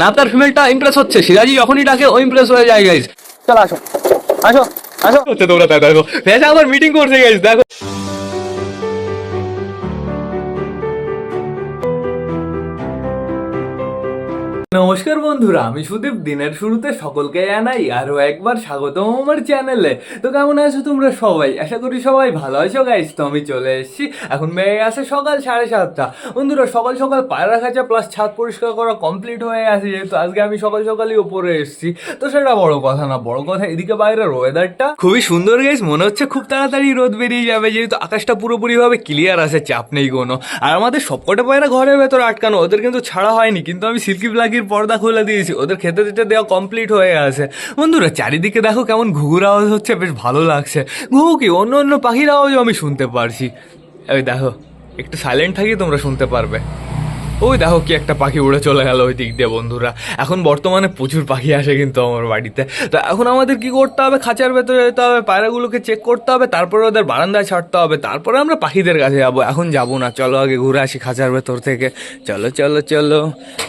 নাপতার ফিমেলটা ইমপ্রেস হচ্ছে। সিরাজি যখনই ডাকে, ও ইমপ্রেস হয়ে যায় গাইজ চলো, আসো। আসো আসো। তোমরা দেখো। ভেজা আবার মিটিং করছে গাইজ দেখো। নমস্কার বন্ধুরা, আমি সুদীপ। দিনের শুরুতে সকলকে জানাই আরও একবার স্বাগতম আমার চ্যানেলে। তো কেমন আছো তোমরা সবাই? আশা করি সবাই ভালো আছো গাইস তো আমি চলে এসেছি। এখন মেয়ে আছে সকাল সাড়ে সাতটা। বন্ধুরা, সকাল সকাল পায়রা খাঁচা প্লাস ছাদ পরিষ্কার করা কমপ্লিট হয়ে আছে যেহেতু আজকে আমি সকাল সকালই উপরে এসেছি। তো সেটা বড় কথা না, বড় কথা এদিকে বাইরের ওয়েদারটা খুবই সুন্দর গাইস মনে হচ্ছে খুব তাড়াতাড়ি রোদ বেরিয়ে যাবে, যেহেতু আকাশটা পুরোপুরিভাবে ক্লিয়ার আছে, চাপ নেই কোনো। আর আমাদের সবকটা পায়রা ঘরের ভেতরে আটকানো, ওদের কিন্তু ছাড়া হয়নি, কিন্তু আমি সিল্কি ব্লাকির পর্দা খুলে দিয়েছি। ওদের খেতে দিতে দেওয়া কমপ্লিট হয়ে আছে বন্ধুরা, চারিদিকে দেখো কেমন ঘুঘুর আওয়াজ হচ্ছে, বেশ ভালো লাগছে। ঘুঘু কি? অন্য অন্য পাখির আওয়াজও আমি শুনতে পারছি। ওই দেখো, একটু সাইলেন্ট থাকি তোমরা শুনতে পারবে। ওই দেখো কি একটা পাখি উড়ে চলে গেল ওই দিক দিয়ে, বন্ধুরা। এখন বর্তমানে প্রচুর পাখি আসে কিন্তু আমার বাড়িতে। তো এখন আমাদের কি করতে হবে? খাঁচার ভেতরে যেতে হবে, পায়রাগুলোকে চেক করতে হবে, তারপরে ওদের বারান্দায় ছাড়তে হবে, তারপরে আমরা পাখিদের কাছে যাব। এখন যাব না, চলো আগে ঘুরে আসি খাঁচার ভেতর থেকে। চলো চলো চলো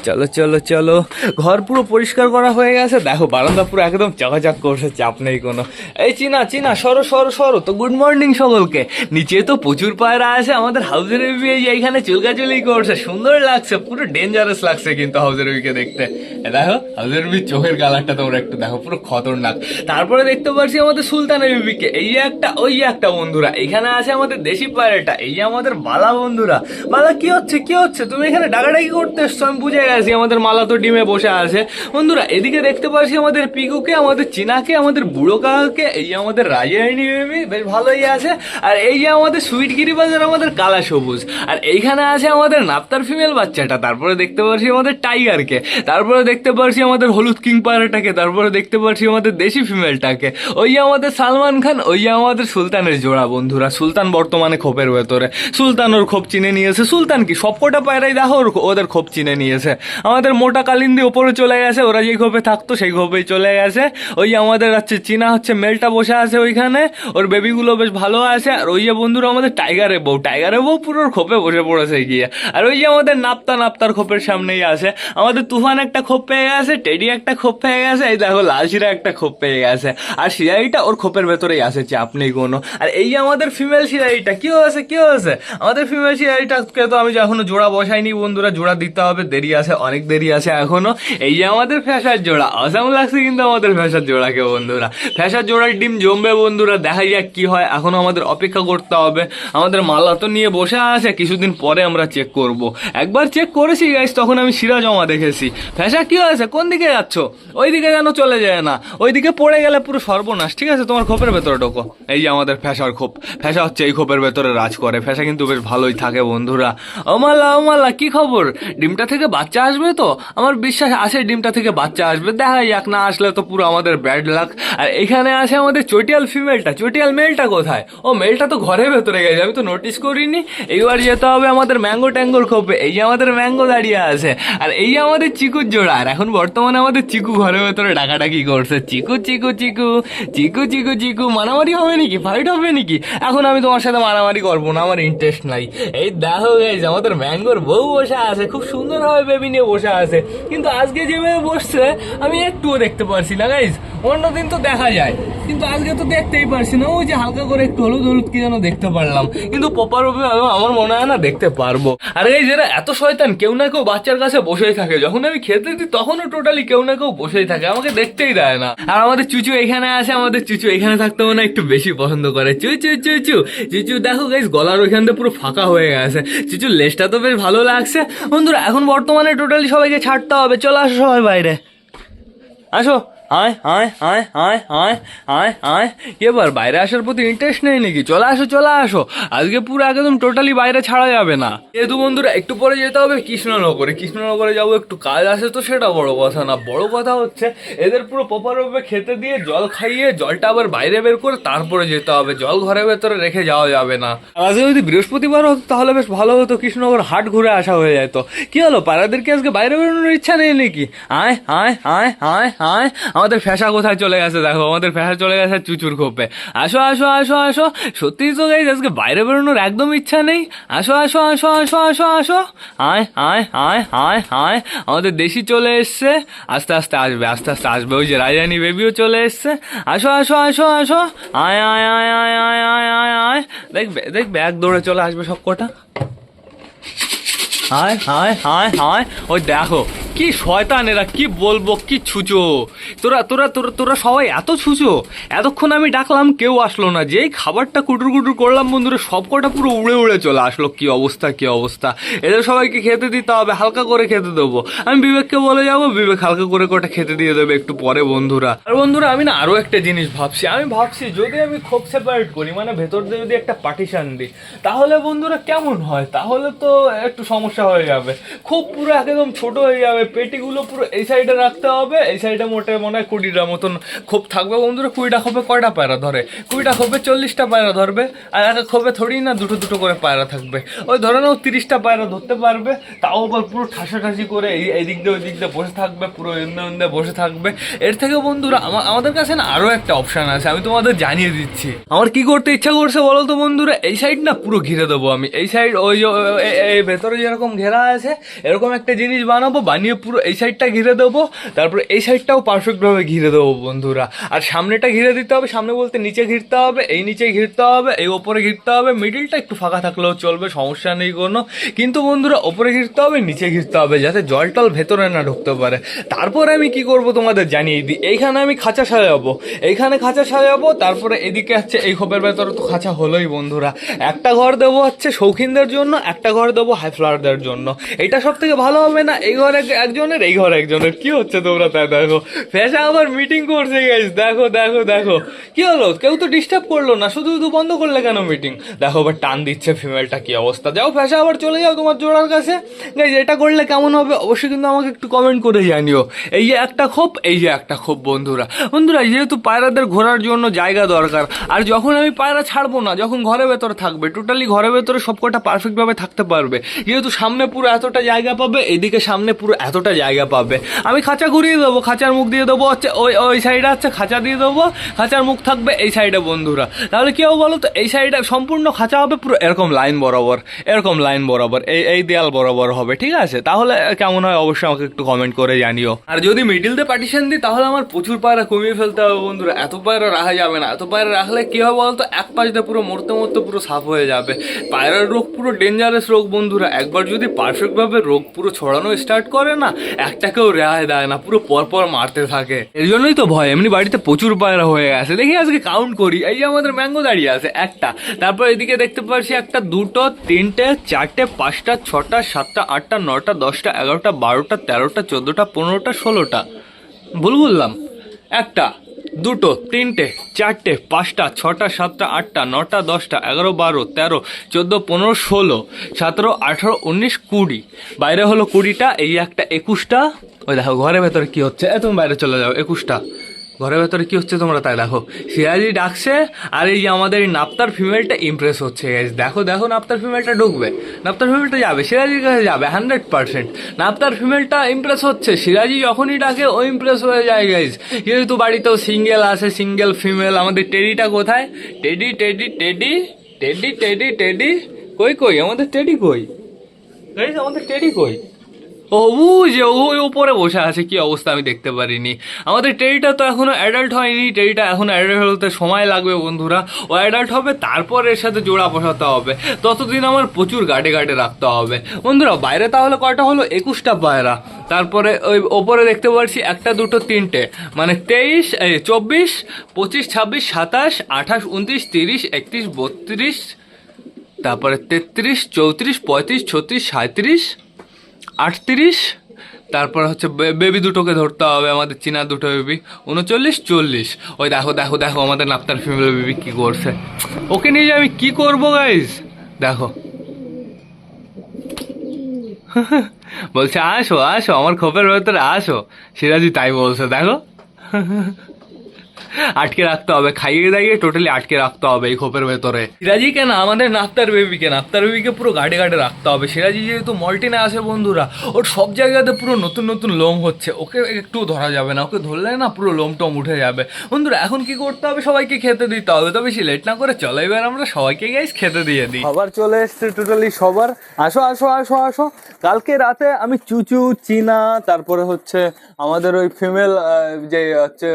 চলো চলো চলো। ঘর পুরো পরিষ্কার করা হয়ে গেছে। দেখো, বারান্দা পুরো একদম চকাচক করছে, চাপ নেই কোনো। এই চিনা চিনা, সরো সরো সরো। তো গুড মর্নিং সকলকে। নিচে তো প্রচুর পায়রা আছে, আমাদের যে এইখানে চুলকাচুলি করছে। সুন্দর লাগছে পুরো ডেঞ্জারাস লাগছে কিন্তু হাউজের উইকে দেখতে। দেখো হাউসের বি চোখের কালারটা তোমরা একটু দেখো, পুরো খতরনাক। তারপরে দেখতে পাচ্ছি আমাদের সুলতানের বিবিকে। এই একটা, ওই একটা বন্ধুরা। এখানে আছে আমাদের দেশি পায়রাটা, এই আমাদের বালা বন্ধুরা। বালা কি হচ্ছে কি হচ্ছে? তুমি এখানে ডাকাডাকি করতে এসছো, আমি বুঝে গেছি, আমাদের মালা তো ডিমে বসে আছে। বন্ধুরা, এদিকে দেখতে পাচ্ছি আমাদের পিকুকে, আমাদের চিনাকে, আমাদের বুড়ো কাকাকে, এই আমাদের রাজারানী বেবি, বেশ ভালোই আছে। আর এই যে আমাদের সুইট গিরিবাজার আমাদের কালা সবুজ। আর এইখানে আছে আমাদের নাপ্তার ফিমেল বাচ্চাটা, তারপরে দেখতে পাচ্ছি আমাদের টাইগারকে। তারপরে দেখতে পারছি আমাদের হলুদ কিং পায়রাটাকে, তারপরে দেখতে পারছি আমাদের দেশি ফিমেলটাকে। ওই আমাদের সালমান খান ওই আমাদের সুলতানের জোড়া বন্ধুরা। সুলতান বর্তমানে খোপের ভেতরে। সুলতান ওর খোপ চিনে নিয়েছে। সুলতান কি? সবকটা পায়রাই দেখো ওদের খোপ চিনে নিয়েছে। আমাদের মোটা কালিন্দি ওপরে চলে গেছে, ওরা যেই খোপে থাকতো সেই খোপেই চলে গেছে। ওই আমাদের হচ্ছে চীনা হচ্ছে মেলটা বসে আছে ওইখানে। ওর বেবিগুলো বেশ ভালো আছে। আর ওই যে বন্ধুরা আমাদের টাইগারের বউ। টাইগারের বউ পুরো খোপে বসে পড়েছে গিয়ে। আর ওই যে আমাদের নাপ্তা নাপ্তার খোপের সামনেই আছে। আমাদের তুফান একটা খোপ পেয়ে গেছে, টেডি একটা খোপ পেয়ে গেছে, এই দেখো লালশিরা একটা খোপ পেয়ে গেছে। আর সিরাইটা ওর খোপের ভেতরেই আছে চাপ নেই কোনো। আর এই যে আমাদের ফিমেল সিরাইটা কি হয়েছে কি হয়েছে? আমাদের ফিমেল সিরাইটাকে তো আমি যে এখনও জোড়া বসাইনি বন্ধুরা, জোড়া দিতে হবে, দেরি আছে, অনেক দেরি আছে এখনও এই যে আমাদের ফ্যাশার জোড়া, অসাম লাগছে কিন্তু আমাদের ফ্যাশার জোড়াকে বন্ধুরা। ফ্যাশার জোড়ার ডিম জমবে বন্ধুরা, দেখা যাক কি হয় এখনও আমাদের অপেক্ষা করতে হবে। আমাদের মালা তো নিয়ে বসে আছে, কিছুদিন পরে আমরা চেক করব। একবার চেক করেছি গাইস তখন আমি শিরা জমা দেখেছি। ফ্যাশা কি হয়েছে? কোন দিকে যাচ্ছ? ওইদিকে যেন চলে যায় না। ওইদিকে পড়ে গেলে পুরো সর্বনাশ, ঠিক আছে? তোমার খোপের ভেতরে ঢোকো। এই যে আমাদের ফ্যাশার খোপ। ফ্যাশা হচ্ছে এই খোপের ভেতরে রাজ করে। ফ্যাশা কিন্তু বেশ ভালোই থাকে বন্ধুরা। ওমাল্লা ওমাল্লা কি খবর? ডিমটা থেকে বাচ্চা আসবে তো? আমার বিশ্বাস আসে ডিমটা থেকে বাচ্চা আসবে। দেখা যাক, না আসলে তো পুরো আমাদের ব্যাড লাক আর এখানে আছে আমাদের চটিয়াল ফিমেলটা চটিয়াল মেলটা কোথায়? ও মেলটা তো ঘরের ভেতরে গেছে। আমি তো নোটিস করিনি। এইবার যেতে হবে আমাদের ম্যাঙ্গো ট্যাঙ্গোর খোপে। এই যে আমাদের ম্যাঙ্গো দাঁড়িয়ে আছে। আর এই আমাদের চিকুর জোড়া। আর এখন বর্তমানে আমাদের চিকু ঘরের ভেতরে ডাকাডাকি করছে। চিকু চিকু চিকু চিকু চিকু চিকু, মারামারি হবে নাকি? ফাইট হবে নাকি? এখন আমি তোমার সাথে মারামারি করব না, আমার ইন্টারেস্ট নাই। এই দেখো গাইজ আমাদের ম্যাঙ্গোর বউ বসে আছে, খুব সুন্দরভাবে বেবি নিয়ে বসে আছে। কিন্তু আজকে যেভাবে বসছে, আমি একটুও দেখতে পারছি না গাইজ অন্যদিন তো দেখা যায়, কিন্তু আজকে তো দেখতেই পারছি না। ওই যে হালকা করে একটু হলুদ হলুদ কি যেন দেখতে পারলাম। কিন্তু প্রপার আমার মনে হয় না দেখতে পারব। আর এই যেটা এত শয়তান, কেউ না কেউ বাচ্চার কাছে বসেই থাকে। যখন আমি খেতে দিই তখনও টোটালি কেউ না কেউ বসেই থাকে, আমাকে দেখতেই দেয় না। আর আমাদের চুচু এখানে আছে, আমাদের চুচু এখানে থাকতে মনে হয় একটু বেশি পছন্দ করে। চুচু চুচু চুচু দেখো গাইস গলার ওইখান থেকে পুরো ফাঁকা হয়ে গেছে। চুচুর লেজটা তো বেশ ভালো লাগছে। বন্ধুরা, এখন বর্তমানে টোটালি সবাইকে ছাড়তে হবে। চলো আসো সবাই বাইরে। আসো। আয় আয় আয় আয় আয় আয় আয়। এবার বাইরে আসার প্রতি ইন্টারেস্ট নেই নাকি? চলে আসো চলে আসো। আজকে পুরো একদম টোটালি বাইরে ছাড়া যাবে না। যেহেতু বন্ধুরা, একটু পরে যেতে হবে কৃষ্ণনগরে। কৃষ্ণনগরে যাব একটু কাজ আছে তো সেটা বড় কথা না। বড় কথা হচ্ছে, এদের পুরো প্রপারভাবে খেতে দিয়ে জল খাইয়ে, জলটা আবার বাইরে বের করে তারপরে যেতে হবে। জল ঘরের ভেতরে রেখে যাওয়া যাবে না। আজকে যদি বৃহস্পতিবার হতো, তাহলে বেশ ভালো হতো। কৃষ্ণনগর হাট ঘুরে আসা হয়ে যেত। কি হলো? পাড়াদেরকে আজকে বাইরে বেরোনোর ইচ্ছা নেই নাকি? আয় আয় আয় আয় আয় আমাদের ফ্যাসা কোথায় চলে গেছে দেখো আমাদের ফ্যাসা চলে গেছে চুচুর খোপে আসো আসো আসো আসো সত্যিই তো গাইজ আজকে বাইরে বেরোনোর একদম ইচ্ছা নেই আসো আসো আসো আসো আসো আসো আয় আয় আয় আয় আয় আমাদের দেশি চলে এসছে আস্তে আস্তে আসবে আস্তে আস্তে আসবে ওই যে রাজানি বেবিও চলে এসছে আসো আসো আসো আসো আয় আয় আয় আয় আয় আয় আয় আয় দেখবে দেখবে এক দৌড়ে চলে আসবে সব কটা হায় হায় হায় হায় ওই দেখো কি শয়তান এরা? কি বলব? কি ছুচো? তোরা তোরা তোরা তোরা সবাই এত ছুচো? এতক্ষণ আমি ডাকলাম, কেউ আসলো না। যেই খাবারটা কুটুর কুটুর করলাম, বন্ধুরা, সব কটা পুরো উড়ে উড়ে চলে আসলো। কি অবস্থা কি অবস্থা? এদের সবাইকে খেতে দিতে হবে, হালকা করে খেতে দেবো। আমি বিবেককে বলে যাব, বিবেক হালকা করে কটা খেতে দিয়ে দেবে একটু পরে, বন্ধুরা। আর বন্ধুরা, আমি না আরও একটা জিনিস ভাবছি। আমি ভাবছি, যদি আমি খোপ সেপারেট করি মানে ভেতর দিয়ে যদি একটা পার্টিশান দিই, তাহলে বন্ধুরা কেমন হয়? তাহলে তো একটু সমস্যা হয়ে যাবে। খুব পুরো একদম ছোট হয়ে যাবে পেটিগুলো পুরো এই সাইডে রাখতে হবে, এই সাইডে মোটে মনে হয় কুড়িটা মতন খোপ থাকবে। বন্ধুরা, কুড়িটা খোপে কয়টা পায়রা ধরে? কুড়িটা খোপে চল্লিশটা পায়রা ধরবে, আর একটা খোপে থোড়ি না দুটো দুটো করে পায়রা থাকবে। ওই ধরে নাও তিরিশটা পায়রা ধরতে পারবে, তাও আবার পুরো ঠাসাঠাসি করে এই এই দিক দিয়ে ওই দিক দিয়ে বসে থাকবে, পুরো এন্দে এন্দে বসে থাকবে। এর থেকে বন্ধুরা আমাদের কাছে না আরও একটা অপশান আছে, আমি তোমাদের জানিয়ে দিচ্ছি। আমার কি করতে ইচ্ছা করছে বলো তো বন্ধুরা, এই সাইড না পুরো ঘিরে দেবো আমি। এই সাইড ওই ভেতরে যেরকম ঘেরা আছে, এরকম একটা জিনিস বানাবো, বানিয়ে পুরো এই সাইডটা ঘিরে দেবো, তারপরে এই সাইডটাও পারফেক্টভাবে ঘিরে দেবো বন্ধুরা। আর সামনেটা ঘিরে দিতে হবে, সামনে বলতে নিচে ঘিরতে হবে, এই নিচে ঘিরতে হবে, এই ওপরে ঘিরতে হবে মিডিলটা একটু ফাঁকা থাকলেও চলবে, সমস্যা নেই কোনো। কিন্তু বন্ধুরা, ওপরে ঘিরতে হবে, নিচে ঘিরতে হবে, যাতে জল টল ভেতরে না ঢুকতে পারে। তারপরে আমি কি করব তোমাদের জানিয়ে দিই। এইখানে আমি খাঁচা সাজাবো। এইখানে খাঁচা সাজাবো, তারপরে এদিকে হচ্ছে এই খোপের ভেতরে তো খাঁচা হলোই বন্ধুরা। একটা ঘর দেবো হচ্ছে শৌখিনদের জন্য, একটা ঘর দেবো হাই ফ্লাওয়ারদের জন্য। এটা সব থেকে ভালো হবে না? এই ঘরে একজনের, এই ঘরে একজনের। কি হচ্ছে তোমরা? তাই দেখো। ফ্যাশা আবার মিটিং করছে গেছ দেখো দেখো দেখো। কি হলো? কেউ তো ডিস্টার্ব করল না, শুধু শুধু বন্ধ করলে কেন মিটিং দেখো আবার টান দিচ্ছে ফিমেলটা কি অবস্থা। যাও, ফ্যাশা, আবার চলে যাও তোমার জোড়ার কাছে। গাইজ এটা করলে কেমন হবে? অবশ্যই কিন্তু আমাকে একটু কমেন্ট করে জানিও। এই যে একটা খোপ, এই যে একটা খোপ, বন্ধুরা। বন্ধুরা, যেহেতু পায়রাদের ঘোরার জন্য জায়গা দরকার, আর যখন আমি পায়রা ছাড়বো না, যখন ঘরের ভেতরে থাকবে টোটালি ঘরের ভেতরে সবকটা পারফেক্টভাবে থাকতে পারবে। যেহেতু সামনে পুরো এতটা জায়গা পাবে, এদিকে সামনে পুরো এতটা জায়গা পাবে। আমি খাঁচা ঘুরিয়ে দেবো, খাঁচার মুখ দিয়ে দেবো, হচ্ছে ওই ওই সাইডে হচ্ছে খাঁচা দিয়ে দেবো, খাঁচার মুখ থাকবে এই সাইডে বন্ধুরা। তাহলে কি হবে বলো তো এই সাইডে সম্পূর্ণ খাঁচা হবে পুরো এরকম লাইন বরাবর, এরকম লাইন বরাবর, এই এই দেয়াল বরাবর হবে, ঠিক আছে? তাহলে কেমন হয় অবশ্যই আমাকে একটু কমেন্ট করে জানিও। আর যদি মিডিল দিয়ে পার্টিশন দিই, তাহলে আমার প্রচুর পায়রা কমিয়ে ফেলতে হবে বন্ধুরা। এত পায়রা রাখা যাবে না। এত পায়রা রাখলে কি হবে বলতো? এক পাশ দিয়ে পুরো মরতে মরতে পুরো সাফ হয়ে যাবে। পায়রার রোগ পুরো ডেঞ্জারাস রোগ বন্ধুরা। একবার যদি পারফেক্টভাবে রোগ পুরো ছড়ানো স্টার্ট করে না একটাকেও রেহাই দেয় না, পুরো পরপর মারতে থাকে। এর জন্যই তো ভয়, এমনি বাড়িতে প্রচুর পায়রা হয়ে গেছে। দেখি আজকে কাউন্ট করি। এই যে আমাদের ম্যাঙ্গো দাঁড়িয়ে আছে, একটা। তারপর এদিকে দেখতে পাচ্ছি একটা, দুটো, তিনটে, চারটে, পাঁচটা, ছটা, সাতটা, আটটা, নটা, দশটা, এগারোটা, বারোটা, তেরোটা, চোদ্দোটা, পনেরোটা, ষোলোটা। ভুল বললাম। একটা। দুটো, তিনটে, চারটে, পাঁচটা, ছটা, সাতটা, আটটা, নটা, দশটা, এগারো, বারো, তেরো, চোদ্দ, পনেরো, ষোলো, সতেরো, আঠেরো, উনিশ, কুড়ি। বাইরে হলো কুড়িটা, এই একটা একুশটা। ওই দেখো, ঘরের ভেতরে কি হচ্ছে? এ তুমি বাইরে চলে যাও, একুশটা। ঘরের ভেতরে কি হচ্ছে তোমরা তাই দেখো। সিরাজি ডাকছে আর এই যে আমাদের এই নাপ্তার ফিমেলটা ইমপ্রেস হচ্ছে। দেখো দেখো, নাপ্তার ফিমেলটা ঢুকবে। নাপ্তার ফিমেলটা যাবে সিরাজির কাছে যাবে হান্ড্রেড পার্সেন্ট নাপ্তার ফিমেলটা ইমপ্রেস হচ্ছে সিরাজি যখনই ডাকে, ও ইমপ্রেস হয়ে যায় গাইজ যেহেতু বাড়িতেও সিঙ্গেল আছে সিঙ্গেল ফিমেল আমাদের টেডিটা কোথায়? Teddy teddy teddy teddy teddy teddy. কই কই? আমাদের টেডি কই? গাইজ আমাদের টেডি কই? ও যে ওই উপরে বসে আছে, কি অবস্থা আমি দেখতে পারিনি। আমাদের টেরিটা তো এখনও অ্যাডাল্ট হয়নি টেরিটা এখন অ্যাডাল্ট হতে সময় লাগবে বন্ধুরা। ও অ্যাডাল্ট হবে, তারপর এর সাথে জোড়া বসাতে হবে। ততদিন আমার প্রচুর গার্ডে গার্ডে রাখতে হবে। বন্ধুরা, বাইরে তাহলে কয়টা হলো? একুশটা পায়রা। তারপরে ওই ওপরে দেখতে পাচ্ছি একটা, দুটো, তিনটে। মানে তেইশ চব্বিশ, পঁচিশ, ছাব্বিশ, সাতাশ, আঠাশ, উনত্রিশ, তিরিশ, একত্রিশ, বত্রিশ, তারপরে তেত্রিশ, চৌত্রিশ, পঁয়ত্রিশ, ছত্রিশ সাঁত্রিশ আটত্রিশ, তারপর হচ্ছে বেবি দুটোকে ধরতে হবে, আমাদের চীনা দুটো বেবি। উনচল্লিশ, চল্লিশ। ওই দেখো দেখো দেখো, আমাদের নাপ্তার ফিমেল বেবি কি করছে। ওকে নিয়ে আমি কি করব গাইজ দেখো। বলছে, আসো আসো, আমার খোপের ভেতরে আসো। সিরাজি তাই বলছে, দেখো। আটকে রাখতে হবে, খাইয়ে দাইয়ে টোটালি আটকে রাখতে হবে এই খোপের ভেতরে। সিরাজিকে না আমাদের নাফতার বেবিকে নাফতার বেবিকে পুরো গাড়ি গাড়ি রাখতে হবে। সিরাজি যেহেতু মল্টিনে আসে বন্ধুরা, ওর সব জায়গাতে পুরো নতুন নতুন লোম হচ্ছে। ওকে একটু ধরা যাবে না, ওকে ধরলে না পুরো লোম টোম উঠে যাবে। বন্ধুরা, এখন কি করতে হবে? সবাইকে খেতে দিতে হবে। তো বেশি লেট না করে চলো, এবার আমরা সবাইকে গাইস খেতে দিয়ে দিই। খাবার চলে এসছে টোটালি সবার। আসো আসো আসো আসো। কালকে রাতে আমি চুচু, চিনা, তারপরে হচ্ছে আমাদের ওই ফিমেল যে হচ্ছে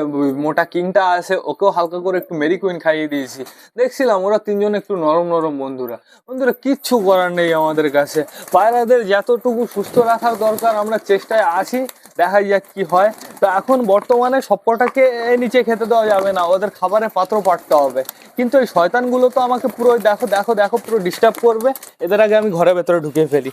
মোটা কিংটা আছে, ওকেও হালকা করে একটু মেরি কুইন খাইয়ে দিয়েছি। দেখছিলাম ওরা তিনজন একটু নরম নরম বন্ধুরা। বন্ধুরা, কিচ্ছু করার নেই আমাদের কাছে। পায়রাদের যতটুকু সুস্থ রাখার দরকার, আমরা চেষ্টায় আছি দেখা যাক কি হয়। তো এখন বর্তমানে সবকটাকে নিচে খেতে দেওয়া যাবে না, ওদের খাবারে পাত্র পাঠতে হবে। কিন্তু এই শয়তানগুলো তো আমাকে পুরো দেখো দেখো দেখো, পুরো ডিস্টার্ব করবে। এদের আগে আমি ঘরের ভেতরে ঢুকিয়ে ফেলি।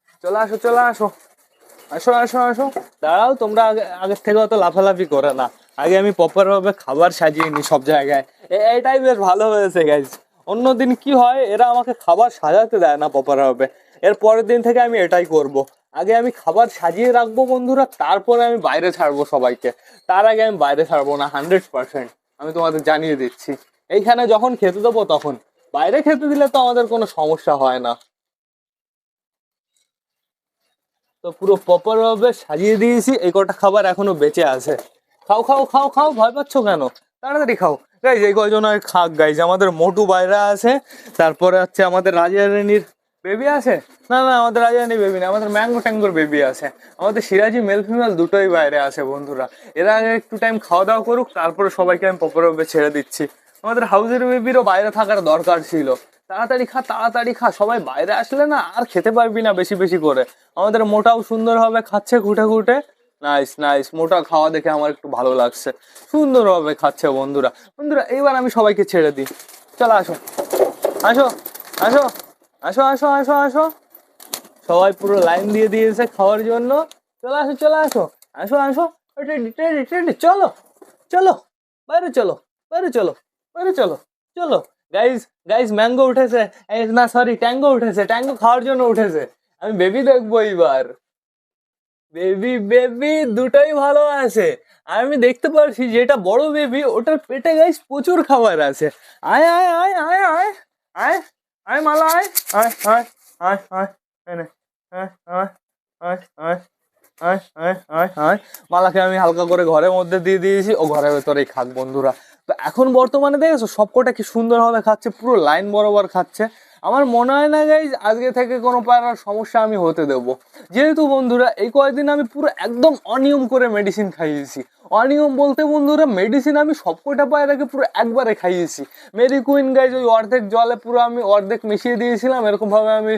চলে আসো চলে আসো। আসো আসো আসো। দাঁড়াও, তোমরা আগে, আগের থেকে অত লাফালাফি করে না। আগে আমি প্রপার ভাবে খাবার সাজিয়ে নিই সব জায়গায়। এটাই বেশ ভালো হয়েছে গাইজ অন্যদিন কি হয়, এরা আমাকে খাবার সাজাতে দেয় না প্রপার ভাবে এর পরের দিন থেকে আমি এটাই করব। আগে আমি খাবার সাজিয়ে রাখব, বন্ধুরা, তারপরে আমি বাইরে ছাড়বো সবাইকে। তার আগে আমি বাইরে ছাড়বো না হান্ড্রেড পার্সেন্ট আমি তোমাদের জানিয়ে দিচ্ছি। এইখানে যখন খেতে দেবো তখন। বাইরে খেতে দিলে তো আমাদের কোনো সমস্যা হয় না। তো পুরো প্রপার ভাবে সাজিয়ে দিয়েছি। এই কটা খাবার এখনও বেঁচে আছে। খাও খাও খাও খাও, ভয় পাচ্ছ কেন? তাড়াতাড়ি খাও। গাইজ এই কয়জন আর খাক গাইজ আমাদের মোটু বাইরে আছে। তারপরে হচ্ছে আমাদের রাজারানীর বেবি আছে। না না, আমাদের রাজারানী বেবি না, আমাদের ম্যাঙ্গো ট্যাঙ্গোর বেবি আছে। আমাদের সিরাজি মেল ফিমেল দুটোই বাইরে আছে, বন্ধুরা। এরা আগে একটু টাইম খাওয়া দাওয়া করুক, তারপরে সবাইকে আমি প্রপার ভাবে ছেড়ে দিচ্ছি। আমাদের হাউসের বেবিরও বাইরে থাকার দরকার ছিল। তাড়াতাড়ি খা তাড়াতাড়ি খা। সবাই বাইরে আসলে না আর খেতে পারবি না বেশি বেশি করে। আমাদের মোটাও সুন্দরভাবে খাচ্ছে খুঁটে খুঁটে। নাইস নাইস মোটা খাওয়া দেখে আমার একটু ভালো লাগছে। সুন্দরভাবে খাচ্ছে বন্ধুরা। বন্ধুরা, এইবার আমি সবাইকে ছেড়ে দিই। চলো, আসো। আসো আসো আসো আসো আসো আসো। সবাই পুরো লাইন দিয়ে দিয়েছে খাওয়ার জন্য। চলো, আসো চলো, আসো। আসো আসো। চলো চলো। বাইরে চলো বাইরে চলো বাইরে চলো চলো। গাইজ গাইজ ম্যাঙ্গো উঠেছে না সরি ট্যাঙ্গো উঠেছে ট্যাঙ্গো খাওয়ার জন্য উঠেছে আমি বেবি দেখব এইবার বেবি বেবি দুটোই ভালো আছে আর আমি দেখতে পারছি যেটা বড় বেবি ওটার পেটে গাইস প্রচুর খাবার আছে আয় আয় আয় আয় আয় আয় আয় মালা আয় আয় আয় আয় আয় আয় আয় আয় আয় আয় আয় আয় মালাকে আমি হালকা করে ঘরের মধ্যে দিয়ে দিয়েছি ও ঘরের ভেতরেই খাক বন্ধুরা তো এখন বর্তমানে দেখেছ, সবকটা কি সুন্দরভাবে খাচ্ছে, পুরো লাইন বরাবর খাচ্ছে। আমার মনে হয় না গাইজ আজকে থেকে কোনো পারার সমস্যা আমি হতে দেব। যেহেতু বন্ধুরা, এই কয়েকদিন আমি পুরো একদম অনিয়ম করে মেডিসিন খাইয়েছি। অনিয়ম বলতে বন্ধুরা মেডিসিন আমি সবকটা পায়রাকে পুরো একবারে খাইয়েছি। মেরি কুইন গাইজ ওই অর্ধেক জলে পুরো আমি অর্ধেক মিশিয়ে দিয়েছিলাম, এরকমভাবে আমি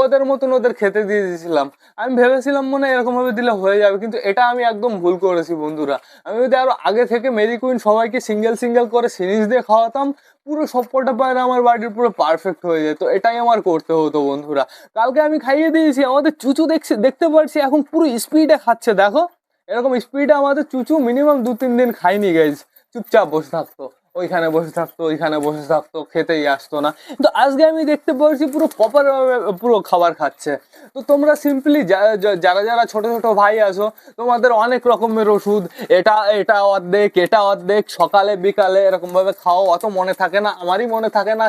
ওদের মতন ওদের খেতে দিয়ে দিয়েছিলাম। আমি ভেবেছিলাম মনে এরকমভাবে দিলে হয়ে যাবে, কিন্তু এটা আমি একদম ভুল করেছি বন্ধুরা। আমি যদি আরও আগে থেকে মেরি কুইন সবাইকে সিঙ্গেল সিঙ্গেল করে সিরিজ দিয়ে খাওয়াতাম, পুরো সবকটা পায়রা আমার বাড়ির পুরো পারফেক্ট হয়ে যেত। এটাই আমার করতে হতো বন্ধুরা। কালকে আমি খাইয়ে দিয়েছি, আমাদের চুচু দেখছি, দেখতে পাচ্ছি এখন পুরো স্পিডে খাচ্ছে, দেখো। এরকম স্পিডে আমাদের চুচু মিনিমাম দু, তিন দিন খাইনি গাইজ চুপচাপ বসে থাকতো, ওইখানে বসে থাকতো, ওইখানে বসে থাকতো, খেতেই আসতো না। কিন্তু আজকে আমি দেখতে পাচ্ছি পুরো প্রপার পুরো খাবার খাচ্ছে। তো তোমরা সিম্পলি যারা যারা ছোট ছোট ভাই আছো, তোমাদের অনেক রকমের ওষুধ। এটা এটা অর্ধেক এটা অর্ধেক, সকালে, বিকালে এরকমভাবে খাও, অত মনে থাকে না, আমারই মনে থাকে না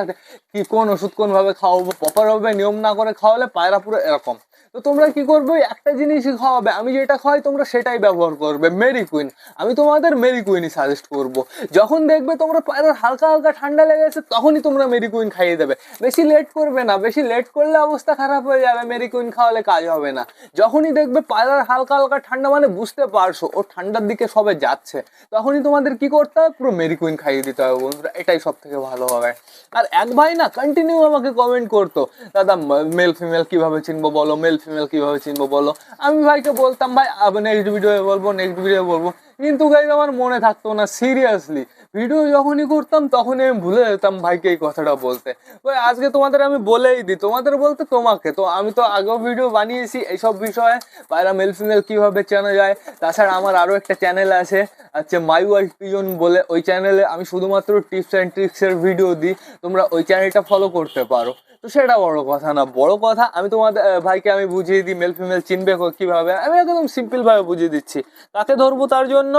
কি, কোন ওষুধ কোন ভাবে খাওয়াবো। প্রপার ভাবে নিয়ম না করে খাওয়ালে পায়রা পুরো এরকম। তো তোমরা কি করবে? একটা জিনিসই খাওয়াবে। আমি যেটা খাওয়াই তোমরা সেটাই ব্যবহার করবে। মেরি কুইন আমি তোমাদের মেরি কুইনই সাজেস্ট করব। যখন দেখবে তোমরা পায়রার হালকা হালকা ঠান্ডা লেগেছে তখনই তোমরা মেরি কুইন খাইয়ে দেবে। বেশি লেট করবে না। বেশি লেট করলে অবস্থা খারাপ হয়ে যাবে। মেরি কুইন খাওয়ালে কাজ হবে না। যখনই দেখবে পায়রার হালকা হালকা ঠান্ডা মানে বুঝতে পারছ ও ঠান্ডার দিকে সবে যাচ্ছে, তখনই তোমাদের কি করতে হবে? পুরো মেরি কুইন খাইয়ে দিতে হবে বন্ধুরা। এটাই সব থেকে ভালো হবে। আর এক ভাই না কন্টিনিউ আমাকে কমেন্ট করতো, দাদা মেল ফিমেল কীভাবে চিনবো বলো? মেল ফিমেল কীভাবে চিনবো বলো? আমি ভাইকে বলতাম, ভাই নেক্সট ভিডিও বলব নেক্সট ভিডিও বলব। কিন্তু গাইজ আমার মনে থাকতো না সিরিয়াসলি ভিডিও যখনই করতাম, তখনই আমি ভুলে যেতাম ভাইকে এই কথাটা বলতে। ওই আজকে তোমাদের আমি বলেই দিই, তোমাদের বলতে তোমাকে। তো আমি তো আগেও ভিডিও বানিয়েছি এইসব বিষয়ে পায়রা মেল ফিমেল কীভাবে চেনা যায়, তাছাড়া আমার আরও একটা চ্যানেল আছে, হচ্ছে মাই ওয়ার্ল্ড পিজন বলে, ওই চ্যানেলে আমি শুধুমাত্র টিপস অ্যান্ড ট্রিক্সের ভিডিও দিই, তোমরা ওই চ্যানেলটা ফলো করতে পারো। তো সেটা বড় কথা না, বড় কথা, আমি তোমাদের ভাইকে আমি বুঝিয়ে দিই মেল ফিমেল চিনবে কীভাবে, আমি একদম সিম্পলভাবে বুঝিয়ে দিচ্ছি। কাকে ধরবো তার জন্য?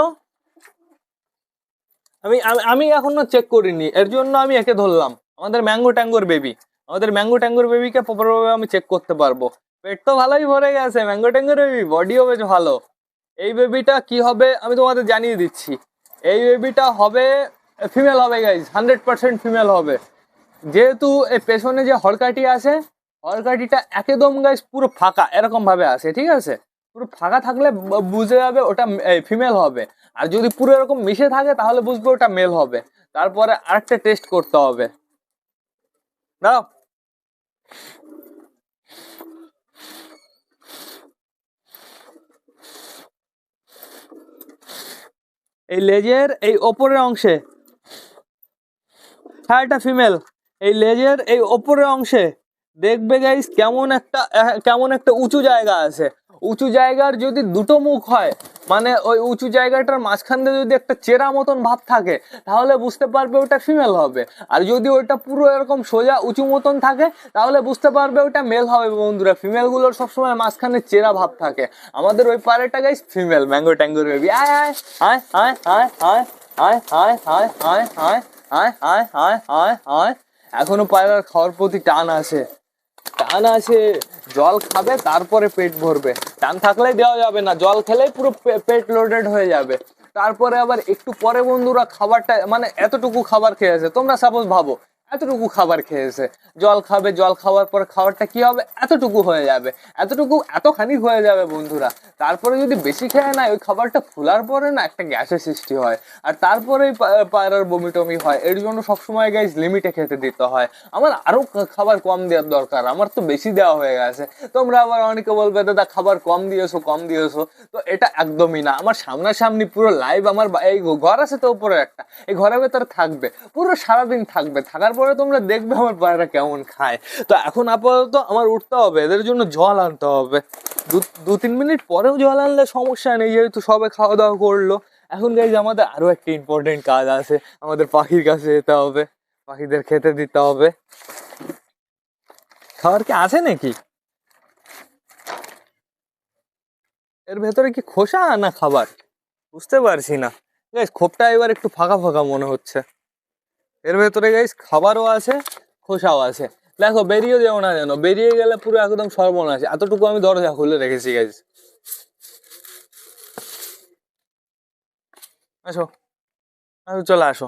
আমি, আমি- এখনও চেক করিনি। এর জন্য আমি একে ধরলাম। আমাদের ম্যাঙ্গো ট্যাঙ্গোর বেবি আমাদের ম্যাঙ্গো ট্যাঙ্গোর বেবিকে প্রপারভাবে আমি চেক করতে পারব। পেট তো ভালোই ভরে গেছে। ম্যাঙ্গো ট্যাঙ্গোর বেবি বডিও বেশ ভালো। এই বেবিটা কি হবে আমি তোমাদের জানিয়ে দিচ্ছি। এই বেবিটা হবে ফিমেল হবে গাইজ হান্ড্রেড পার্সেন্ট ফিমেল হবে। যেহেতু এই পেছনে যে হরকাটি আছে, হরকাটিটা একদম গাইজ পুরো ফাঁকা, এরকমভাবে আছে, ঠিক আছে? পুরো ফাঁকা থাকলে বুঝে যাবে ওটা ফিমেল হবে। আর যদি পুরো এরকম মিশে থাকে, তাহলে বুঝবে ওটা মেল হবে। তারপরে আরেকটা টেস্ট করতে হবে। দাও এই লেজের এই ওপরের অংশে। হ্যাঁ এটা ফিমেল এই লেজের এই ওপরের অংশে। দেখবে গাইস কেমন একটা কেমন একটা উঁচু জায়গা আছে। উঁচু জায়গার যদি দুটো মুখ হয় মানে ওই উঁচু জায়গাটার মাঝখান দিয়ে যদি একটা চেরা মতন ভাব থাকে তাহলে বুঝতে পারবে ওটা ফিমেল হবে আর যদি ওটা পুরো এরকম সোজা উঁচু মতন থাকে তাহলে বুঝতে পারবে ওটা মেল হবে বন্ধুরা ফিমেলগুলোর সবসময় মাঝখানে চেরা ভাব থাকে আমাদের ওই পারেটা guys female mango tango baby আয় আয় আয় আয় আয় আয় আয় আয় আয় আয় আয় আয় আয় আয় আয় আয় এখনও পায়রার খাওয়ার প্রতি টান আছে টান আছে, জল খাবে, তারপরে পেট ভরবে। টান থাকলে দেওয়া যাবে না, জল খেলেই পুরো পেট লোডেড হয়ে যাবে। তারপরে আবার একটু পরে বন্ধুরা খাবারটা মানে এতটুকু খাবার খেয়েছে তোমরা সাপোজ ভাবো এতটুকু খাবার খেয়েছে। জল খাবে, জল খাওয়ার পর খাবারটা কি হবে? এতটুকু হয়ে যাবে। এতটুকু এতখানি হয়ে যাবে বন্ধুরা। তারপরে যদি বেশি খেয়ে না ওই খাবারটা ফুলার পরে না একটা গ্যাসের সৃষ্টি হয়। আর তারপরেই পায়রার বমি টমি হয়। এর জন্য সবসময় গাইজ লিমিটে খেতে দিতে হয়। আমার আরও খা- খাবার কম দেওয়ার দরকার। আমার তো বেশি দেওয়া হয়ে গেছে। তোমরা আবার অনেকে বলবে, দাদা, খাবার কম দিয়েছ কম দিয়েছ। তো এটা একদমই না। আমার সামনাসামনি পুরো লাইভ আমার এই ঘর আছে তো উপরে একটা। এই ঘরের ভেতরে থাকবে। পুরো সারাদিন থাকবে। থাকার পরে তোমরা দেখবে আমার পায়রা কেমন খায়। তো এখন আপাতত আমার উঠতে হবে, এদের জন্য জল আনতে হবে। দু- তিন মিনিট পরেও জল আনলে সমস্যা নেই, যেহেতু সবে খাওয়া দাওয়া করল। এখন গাইজ আমাদের আরও একটা ইম্পর্টেন্ট কাজ আছে, আমাদের পাখির কাছে যেতে হবে, পাখিদের খেতে দিতে হবে। খাবার কি আছে নাকি? এর ভেতরে কি খোসা না খাবার? বুঝতে পারছি না। খোপটা এবার একটু ফাঁকা ফাঁকা মনে হচ্ছে। এর ভেতরে গাইজ খাবারও আছে, খোসাও আছে। দেখো বেরিয়ে যেও না যেন, বেরিয়ে গেলে পুরো একদম সর্বনাশ। এতটুকু আমি দরজা খুলে রেখেছি গাইজ আসো আসো, চলে আসো।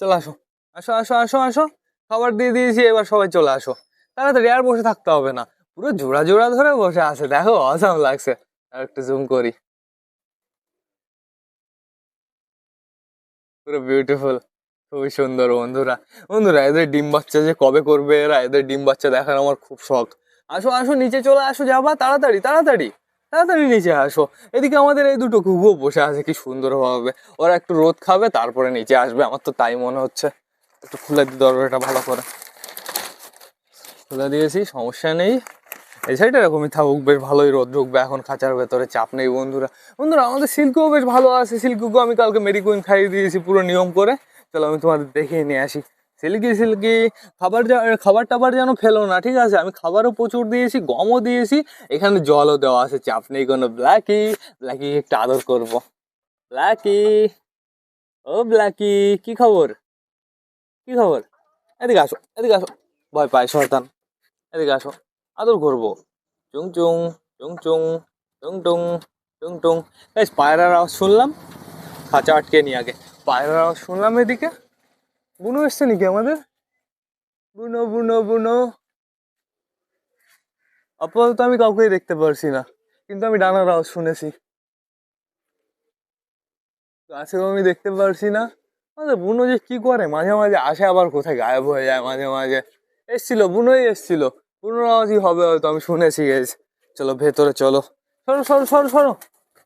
চলে আসো। আসো আসো আসো আসো। খাবার দিয়ে দিয়েছি, এবার সবাই চলে আসো। তাড়াতাড়ি আর বসে থাকতে হবে না। পুরো জোড়া জোড়া ধরে বসে আছে। দেখো অসাম লাগছে। আর একটু জুম করি। পুরো বিউটিফুল খুবই সুন্দর বন্ধুরা। বন্ধুরা, এদের ডিম বাচ্চা যে কবে করবে এরা? এদের ডিম বাচ্চা দেখার আমার খুব শখ। আসো আসো, নিচে চলে আসো, যাবা, তাড়াতাড়ি তাড়াতাড়ি তাড়াতাড়ি নিচে আসো। এদিকে আমাদের এই দুটো ঘুঘুও বসে আছে, কি সুন্দর ভাবে। ওরা একটু রোদ খাবে, তারপরে নিচে আসবে, আমার তো তাই মনে হচ্ছে। একটু খুলে দিই, দরজাটা ভালো করে। খুলে দিয়েছি, সমস্যা নেই। এই সাইডে এরকমই থাকুক, বেশ ভালোই রোদ ঢুকবে, এখন খাঁচার ভেতরে চাপ নেই, বন্ধুরা। বন্ধুরা, আমাদের সিল্কও বেশ ভালো আছে। সিল্কুকে আমি কালকে মেরিকুইন খাইয়ে দিয়েছি, পুরো নিয়ম করে। চলো আমি তোমাদের দেখিয়ে নিয়ে আসি। সিল্কি সিল্কি খাবার খাবার টাবার যেন ফেলো না, ঠিক আছে? আমি খাবারও প্রচুর দিয়েছি, গমও দিয়েছি, এখানে জলও দেওয়া আছে। চাপ নেই কোনো ব্ল্যাকি ব্ল্যাকি একটু আদর করব। ব্ল্যাকি, ও ব্ল্যাকি, কি খবর? কি খবর? এদিকে আসো এদিকে আসো। ভয় পায় শয়তান। এদিকে আসো, আদর করব। চুং চুং চুং চুং, টুং টুং টুং টুং। এই পায়রার আওয়াজ শুনলাম? খাঁচা আটকে নিয়ে আগে। পায়রার আওয়াজ শুনলাম এদিকে। বুনো এসছে নাকি আমাদের? বুনো বুনো বুনো। আপাতত আমি কাউকেই দেখতে পারছি না, কিন্তু আমি ডানার আওয়াজ শুনেছি। গাছেও আমি দেখতে পারছি না। আমাদের বুনো যে কি করে? মাঝে মাঝে আসে, আবার কোথায় গায়েব হয়ে যায় মাঝে মাঝে। এসছিল, বুনোই এসছিল। বুনোর আওয়াজই হবে হয়তো, আমি শুনেছি। গেছ চলো ভেতরে চলো। সরো সরো সরো সরো।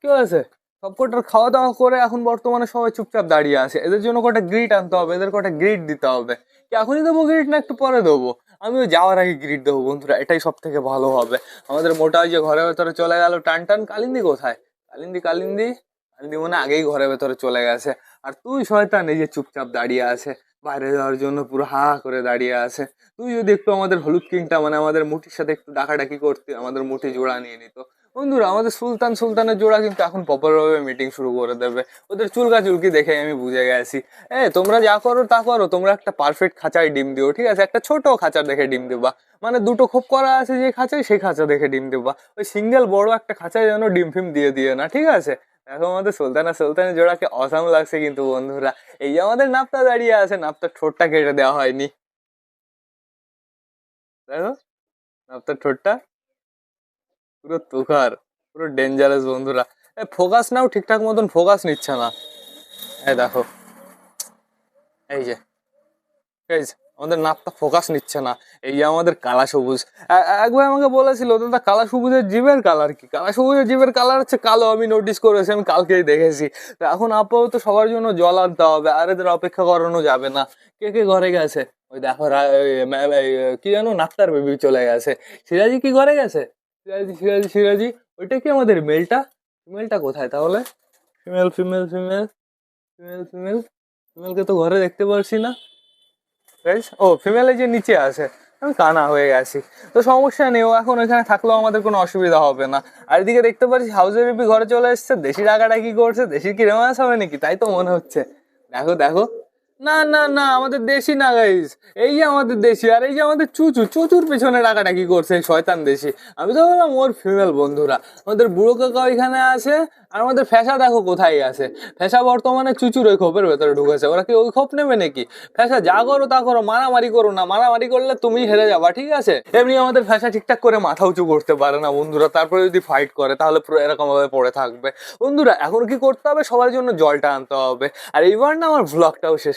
কি হয়েছে? সবকটার খাওয়া দাওয়া করে এখন বর্তমানে সবাই চুপচাপ দাঁড়িয়ে আছে। এদের জন্য কটা গ্রিট আনতে হবে, এদের কটা গ্রিট দিতে হবে। কি এখনই দেবো গ্রিট না একটু পরে দেবো? আমিও যাওয়ার আগে গ্রিট দেবো বন্ধুরা, এটাই সব থেকে ভালো হবে। আমাদের মোটা যে ঘরের ভেতরে চলে গেল টান টান, কালিন্দি কোথায়? কালিন্দি কালিন্দি? কালিন্দি মনে আগেই ঘরের ভেতরে চলে গেছে। আর তুই শয়তান, এই যে চুপচাপ দাঁড়িয়ে আছে, বাইরে যাওয়ার জন্য পুরো হা করে দাঁড়িয়ে আছে। তুই যদি একটু আমাদের হলুদ কিংটা মানে আমাদের মুঠির সাথে একটু ডাকাডাকি করতি, আমাদের মুঠি জোড়া নিয়ে নিত বন্ধুরা, আমাদের সুলতান সুলতানের জোড়া কিন্তু এখন প্রপারভাবে মিটিং শুরু করে দেবে। ওদের চুলকা চুলকি দেখে আমি বুঝে গেছি। এ, তোমরা যা করো তা করো, তোমরা একটা পারফেক্ট খাঁচায় ডিম দিও, ঠিক আছে? একটা ছোট খাঁচা দেখে ডিম দেবা। মানে দুটো খোপ করা আছে যে খাঁচায়, সেই খাঁচা দেখে ডিম দেবা। ওই সিঙ্গেল বড় একটা খাঁচায় যেন ডিম ফিম দিয়ে দিয়ে না, ঠিক আছে? দেখো আমাদের সুলতানা সুলতানের জোড়াকে অসাম লাগছে কিন্তু বন্ধুরা। এই যে আমাদের নাপতা দাঁড়িয়ে আছে নাপতার ঠোঁটটা কেটে দেওয়া হয়নি। দেখো নাপতার ঠোঁটটা পুরো তুখার পুরো ডেঞ্জারাস বন্ধুরা। ফোকাস নাও ঠিকঠাক মতন ফোকাস নিচ্ছে না। এই দেখো। এই যে এই যে, আমাদের নাপটা ফোকাস নিচ্ছে না। এই যে আমাদের কালা সবুজ। একবার আমাকে বলেছিল দাদা কালা সবুজের জীবের কালার কি? কালা সবুজের জীবের কালার হচ্ছে কালো আমি নোটিস করেছি আমি কালকেই দেখেছি। তো এখন আপাতত সবার জন্য জল আনতে হবে আর এদের অপেক্ষা করানো যাবে না। কে কে ঘরে গেছে? ওই দেখো কি জানো নাক্তার বেবি চলে গেছে। সিরাজি কি ঘরে গেছে? সিরাজি সিরাজি সিরাজি ওইটা কি আমাদের মেলটা? ফিমেলটা কোথায় তাহলে? Female female female female female ফিমেলকে তো ঘরে দেখতে পারছি না। ও ফিমেল যে নিচে আছে আমি কানা হয়ে গেছি। তো সমস্যা নেই ও এখন ওইখানে থাকলেও আমাদের কোনো অসুবিধা হবে না। আর এদিকে দেখতে পাচ্ছি হাউসের বিপি ঘরে চলে এসছে দেশি টাকাটা কি করছে দেশি কি রেমাস হবে নাকি? তাই তো মনে হচ্ছে। দেখো দেখো। না না না, আমাদের দেশি না গাইস এই যে আমাদের দেশি, আর এই যে আমাদের চুচু, চুচুর পেছনে টাকাটা কি করছে এই শয়তান দেশি। আমি তো বললাম, ওর ফিমেল বন্ধুরা। আমাদের বুড়ো কাকা ওইখানে আছে, আর আমাদের ফ্যাসা দেখো কোথায় আছে। ফ্যাসা বর্তমানে চুচুর ওই খোপের ভেতরে ঢুকেছে। ওরা কি ওই খোপ নেবে নাকি? ফ্যাসা যা করো তা করো, মারামারি করো না। মারামারি করলে তুমি হেরে যাবা, ঠিক আছে? এমনি আমাদের ফ্যাসা ঠিকঠাক করে মাথা উঁচু করতে পারে না, বন্ধুরা। তারপরে যদি ফাইট করে, তাহলে পুরো এরকম ভাবে পড়ে থাকবে। বন্ধুরা, এখন কি করতে হবে? সবার জন্য জলটা আনতে হবে। আর এইবার না আমার ব্লগটাও শেষ